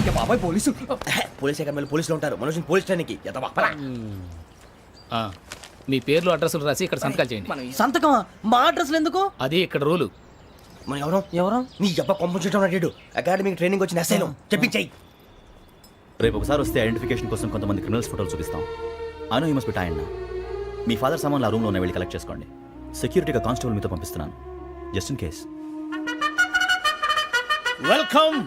ఇక బాబాయ్ police. Police అకాడమీలో పోలీసులు ఉంటారు. మనోజ్ పోలీస్ ట్రైనింగ్కి ఎదవా, పరా. ఆ, మీ పేర్లు అడ్రస్లు రాసి ఇక్కడ సంతకాలు చేయండి. మనం సంతకమా? మా అడ్రస్లు ఎందుకు? అది ఇక్కడ రూలు. మన ఎవరు? ఎవరు? నీ అబ్బా పంపించడం అడిగాడు అకాడమిక్ ట్రైనింగ్ వచ్చిన ఎస్ఐలో చెప్పించాయి. రేపు ఒకసారి వస్తే ఐడెంటిఫికేషన్ కోసం కొంతమంది క్రిమినల్స్ ఫోటోలు చూపిస్తాం. అను యూ మస్ట్ బి ఆయన మీ ఫాదర్ సామాన్లు ఆ రూమ్లో ఉన్న వెళ్ళి కలెక్ట్ చేసుకోండి. సెక్యూరిటీగా కానిస్టేబుల్ మీతో పంపిస్తున్నాను. Just in case welcome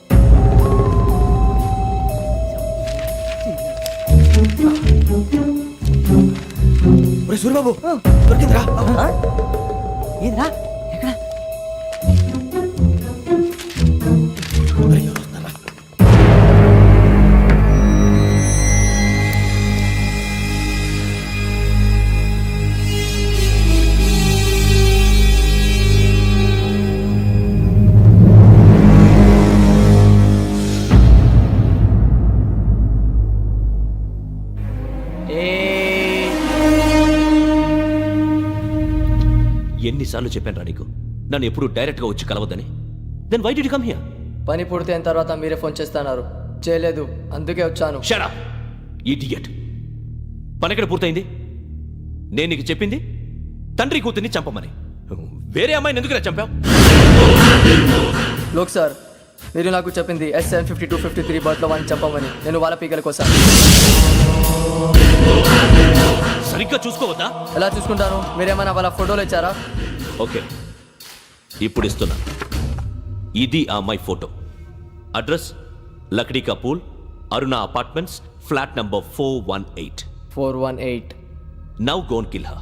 Suryababu దొరికిందిరా. ఏంద్రా? ఎన్నిసార్లు చెప్పాను నీకు. నన్ను ఎప్పుడు డైరెక్ట్గా వచ్చి కలవద్దని. Then why did come here పని పూర్తయిన తర్వాత మీరే ఫోన్ చేస్తున్నారు. చేయలేదు. అందుకే వచ్చాను. షరా ఇడియట్ పని ఎక్కడ పూర్తయింది? నేను నీకు చెప్పింది తండ్రి కూతుర్ని చంపమని. వేరే అమ్మాయిని ఎందుకు చంపావు? లోక్ సార్ మీరు నాకు చెప్పింది SN fifty two fifty three బర్త్లో వాడిని చంపమని. నేను వాళ్ళ పీకల కోసం. సరిగ్గా చూసుకోవద్దా? ఎలా చూసుకుంటాను? మీరేమైనా వాళ్ళ ఫోటోలు ఇచ్చారా? ఓకే. ఇప్పుడు ఇస్తున్నా. ఇది ఆ అమ్మాయి photo. Address Lakdikapul Aruna apartments flat number four one eight. Four one eight. Now gone kill her.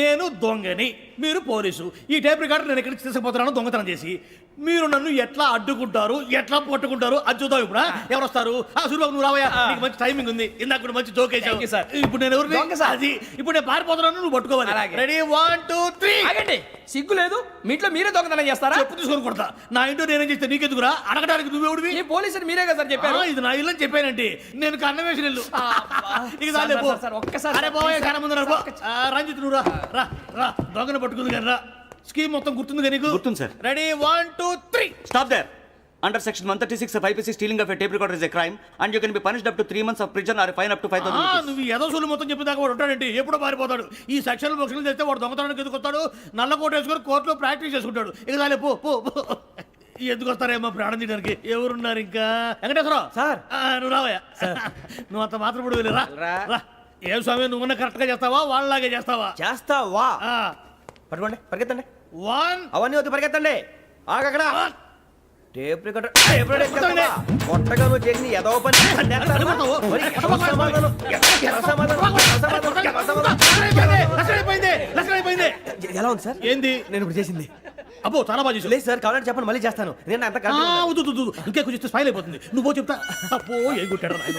నేను దొంగని. మీరు పోలీసు. ఈ టైప్ రికార్డు నేను ఎక్కడికి తీసుకుపోతున్నాను దొంగతనం చేసి మీరు నన్ను ఎట్లా అడ్డుకుంటారు ఎట్లా పట్టుకుంటారు? అది చూద్దాం ఇప్పుడు? ఎవరు వస్తారు ఆ సూర్యబాబు నువ్వు రావయ్యా. నీకు మంచి టైమింగ్ ఉంది. ఇందాక కూడా మంచి జోక్. వేసావు ఇప్పుడు నేను ఎవరు. అది. ఇప్పుడు నేను పారిపోతున్నాను నువ్వు పట్టుకోవాలి. రెడీ వన్ టూ త్రీ ఆగండి. సిగ్గు లేదు. మీ ఇంట్లో మీరే దొంగతనం చేస్తారా? చెప్పు తీసుకొని కొడతా. నా ఇంటో నేనేం చేస్తే నీకెందుకురా? అడగడానికి నువ్వెవడివి ఈ పోలీసులు మీరే కదా సార్ చెప్పారు. ఇది నా ఇల్లు అని చెప్పానండి. నేను కన్న వేసిన ఇల్లు. ఇక సార్. సార్, సార్, ఒక్కసారి అరే సార్, బాబాయ్ కన్న ముందు రంజిత్ నువ్వు రా రా దొంగను పట్టుకుంది కానీ రా. స్కీమ్ మొత్తం గుర్తుంది నీకు? గుర్తుంది, sir. Ready? One two three. Stop there under section one thirty six five PC stealing of tape recorder is a crime and you can be punished up to three months of prison or fine up to five ఆ, నువ్వు ఏదో సూలు మొత్తం చెప్పిన దాకా వాడు ఉంటాడండి ఎప్పుడో పారిపోతాడు? ఈ సెక్షన్ బుక్స్లు చేస్తే వాడు దొంగతనానికి ఎందుకు వస్తాడు నల్ల కోట వేసుకొని కోర్టులో ప్రాక్టీస్ చేసుకుంటాడు. ఇక చాలే పో పో పో. ఎందుకు వస్తారేమో ప్రాణం తీయడానికి? ఎవరున్నారు ఇంకా? వెంకటేశ్వరరావు. సార్. నువ్వు రావయ్యా. నువ్వు అంత మాత్రం ఇప్పుడు వెళ్ళి రా. రా. ఏం స్వామి నువ్వు కరెక్ట్గా చేస్తావా వాళ్ళలాగే చేస్తావా చేస్తా వా ఆ, పట్టుకోండి పరిగెత్తండి వన్ అవన్నీ వద్దు పరిగెత్తండి ఆగక్కడ టేప్ రికార్డర్ టేప్ రికార్డర్. కొట్టగా నువ్వు చేసిన ఎదవ పని. మరి సమాధానం సమాధానం సమాధానం సమాధానం. ఎలా ఉంది సార్ ఏంది నేను ఇప్పుడు చేసింది అబ్బో చాలా బాగా చేసావు లేదు సార్ కావాలంటే చెప్పండి మళ్ళీ చేస్తాను నేను అంత ఆ, వద్దు వద్దు, వద్దు ఇంకే కొంచెం స్మైల్ అయిపోతుంది నువ్వు చెప్తా అప్పో ఏ కొట్టాడు నాయన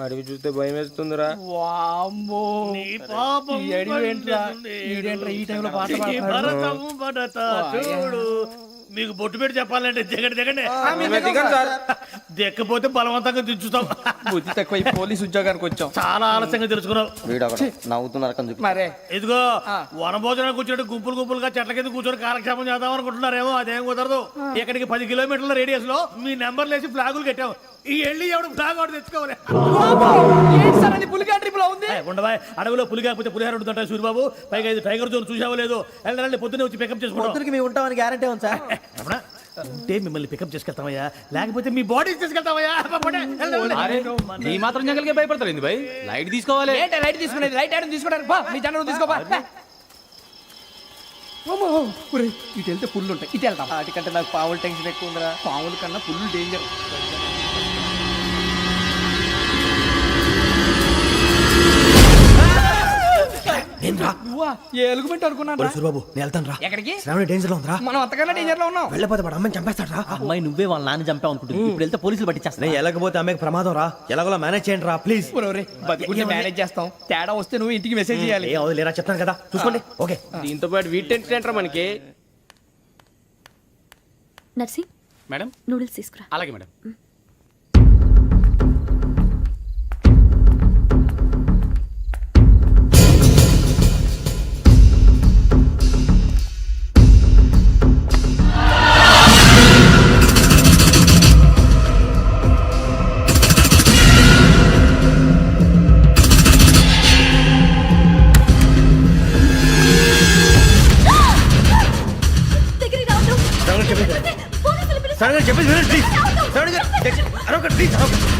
అడవి చూస్తే భయం వేస్తుందిరా నీ పాపం ఈ అడవి ఏంట్రా? పండుతుంది. ఈడేంట్రా ఈ టైంలో పాట? భరతము భరత చూడు మీకు బొట్టు పెట్టి చెప్పాలంటే దిగండి దిగండి. దిక్కపోతే బలవంతంగా దించుతాం. బుద్ధి తక్కువ ఈ పోలీస్ ఉద్యోగానికి వచ్చాం. చాలా ఆలస్యంగా తెలుసుకున్నావు నవ్వుతున్నారు కని మరే. ఇదిగో వనభోజనానికి కూర్చోటి గుంపులు గుంపులుగా చెట్ల కింద కూర్చొని కాలక్షేపం చేద్దాం అనుకుంటున్నారేమో అదేం కుదరదు. ఇక్కడికి పది కిలోమీటర్ల రేడియస్లో మీ నెంబర్ లేసి ఫ్లాగులు కట్టాం. ఈ వెళ్ళి ఎవడు ఫ్లాగ్ ఒకటి తెచ్చుకోవాలి? ఉండవా? అడవిలో పులి కాకపోతే పులిహార ఉంటుంటా సూర్యబాబు. పైగా ఇది టైగర్ జోన్ చూసావో లేదో. వెళ్ళండి పొద్దున్నే వచ్చి పికప్ చేసుకుంటాం. పొద్దునకి మేము ఉంటామని గ్యారంటీ ఉంది సార్. రమణ, ఉంటే మిమ్మల్ని పికప్ చేసుకెళ్తామయ్యా. లేకపోతే మీ బాడీ తీసుకెళ్తామయ్యా. వెళ్ళండి. ఈ మాత్రం జంగల్కే భయపడతారు భయ్? లైట్ తీసుకోవాలి. ఏంటి లైట్ తీసుకునేది? లైట్ ఆడని తీసుకోవడానికి బా మీ జనరు తీసుకోబా ఇటు వెళ్తే పుల్లు ఉంటాయి. ఇటు వెళ్తాం వాటికంటే నాకు పావులు టెన్షన్ ఎక్కువ ఉందిరా. పాముల కన్నా పుల్లు డేంజర్ నేను రా. నువ్వా ఏ ఎలుగుబెట్టి అనుకున్నాను రా. సూరిబాబు నేను వెళ్తాను రా. ఎక్కడికి? శ్రావణి డేంజర్లో ఉందిరా. మనం అంతకన్నా డేంజర్లో ఉన్నాం. వెళ్ళపోతే వాడు అమ్మని చంపేస్తాడు రా. అమ్మాయి నువ్వే వాళ్ళ నాన్న చంపావు అనుకుంటుంది. ఇప్పుడు వెళ్తే పోలీసులు పట్టించేస్తా నేను వెళ్ళకపోతే అమ్మకి ప్రమాదం రా. ఎలాగోలా మేనేజ్ చేయండి రా ప్లీజ్ ఒరేయ్, బతుకుంటే మేనేజ్ చేస్తాం. తేడా వస్తే నువ్వు ఇంటికి మెసేజ్ చేయాలి. ఏ అవదు లేరా చెప్తాను కదా. చూసుకోండి. ఓకే. దీంతో పాటు వీటి ఏంట్రా మనకి? నర్సి మేడం? నూడిల్స్ తీసుకురా. అలాగే మేడం. పిలుస్తారు. శ్రావణి చెప్పేసి వినండి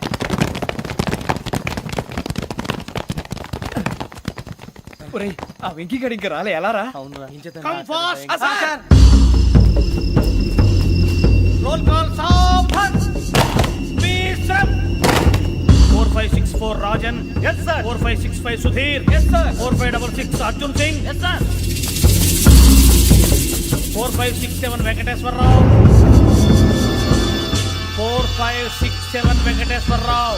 ఇన్ ఆ వెంకీ గడి ఇంకా రాలే ఎలా రా? Roll call four five six four Rajan. Yes sir four five six five Sudheer. Yes sir four five double six Arjun Singh. Yes sir four five six seven Venkateswararao. Four five six seven Venkateswararao.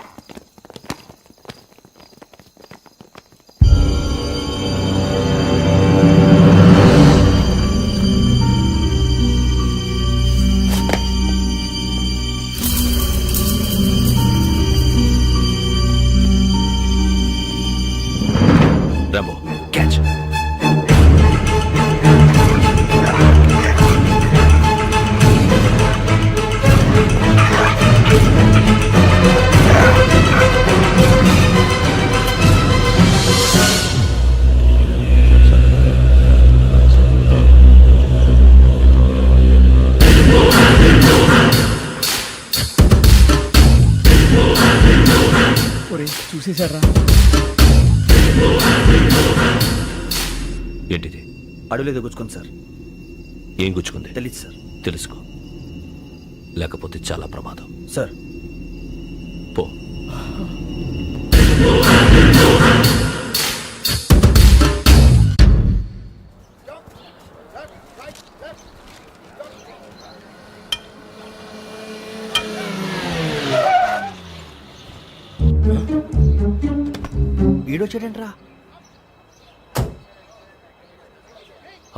అడవిలో గుచ్చుకోండి sir. ఏం గుచ్చుకుంది? తెలీదు sir. తెలుసుకో. లేకపోతే చాలా ప్రమాదం. Sir. పో. ఈడొచ్చాడంట్రా.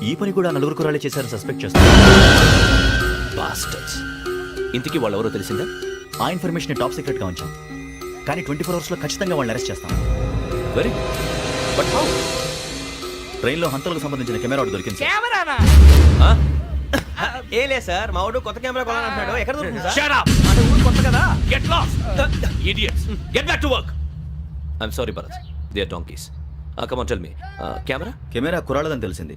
ఈ పని కూడా నలుగురు కురాలే చేశారు సస్పెక్ట్ చేస్తారు ఇంతకీ వాళ్ళెవరో తెలిసిందా ఆ ఇన్ఫర్మేషన్ టాప్ సీక్రెట్గా ఉంచాం కానీ ట్వంటీ ఫోర్ అవర్స్లో ఖచ్చితంగా వాళ్ళని అరెస్ట్ చేస్తాం వెరీ బట్ హౌ ట్రైన్లో హంతలకు సంబంధించిన కెమెరా ఒకటి దొరికింది సార్. కెమెరానా ఏ లే సార్ మా వాడు కొత్త కెమెరా కొనాలంటున్నాడు ఎక్కడ దొరుకుతుంది సార్ Shut up! అంటే ఊరు కొత్త కదా lost! Idiots! Get back to work! I'm sorry, Bharat. They are donkeys. Uh, come on, tell me. Uh, camera? Camera కురాలదని తెలిసింది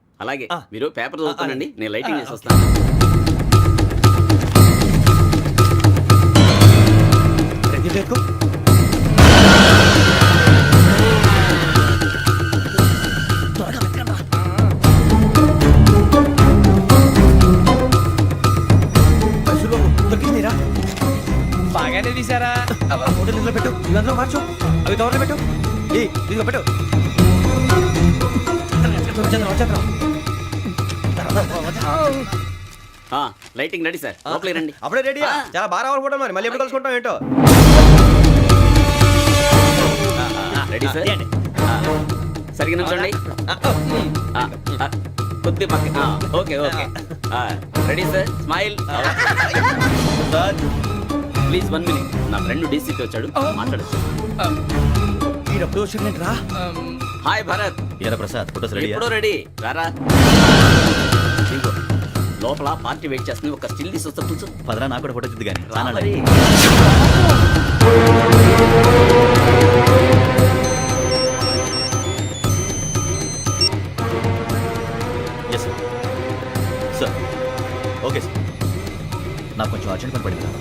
అలాగే. మీరు పేపర్ చదువుతానండి. నేను లైటింగ్ చేసి. వస్తాను లైటింగ్ రెడీ సార్. లోపలికి రండి. అప్పుడే రెడీ చాలా బాగా రావాలనుకుంటాం మరి. మళ్ళీ ఎప్పుడు కలుసుకుంటాం ఏంటో? Ready sir. సరిగ్గా ఆ, ఆ, కొద్ది పక్క okay okay. Ready sir. Smile. Sir please one minute. నా ఫ్రెండ్ డీసీకి వచ్చాడు. మాట్లాడచ్చు. ఈడప్పుడు వచ్చిందంటే రా హాయ్ భరత్. ఏరా ప్రసాద్ ఫోటోస్ రెడీ ఎప్పుడో రెడీ. రారా. లోపల పార్టీ వెయిట్ చేస్తుంది. ఒక స్టిల్ తీసి వస్తా కూర్చో. పదరా నాకు కూడా ఫోటో చూద్దు కానీ రా మరి. Yes sir sir okay sir నాకు కొంచెం అర్జెంట్ పని పడింది.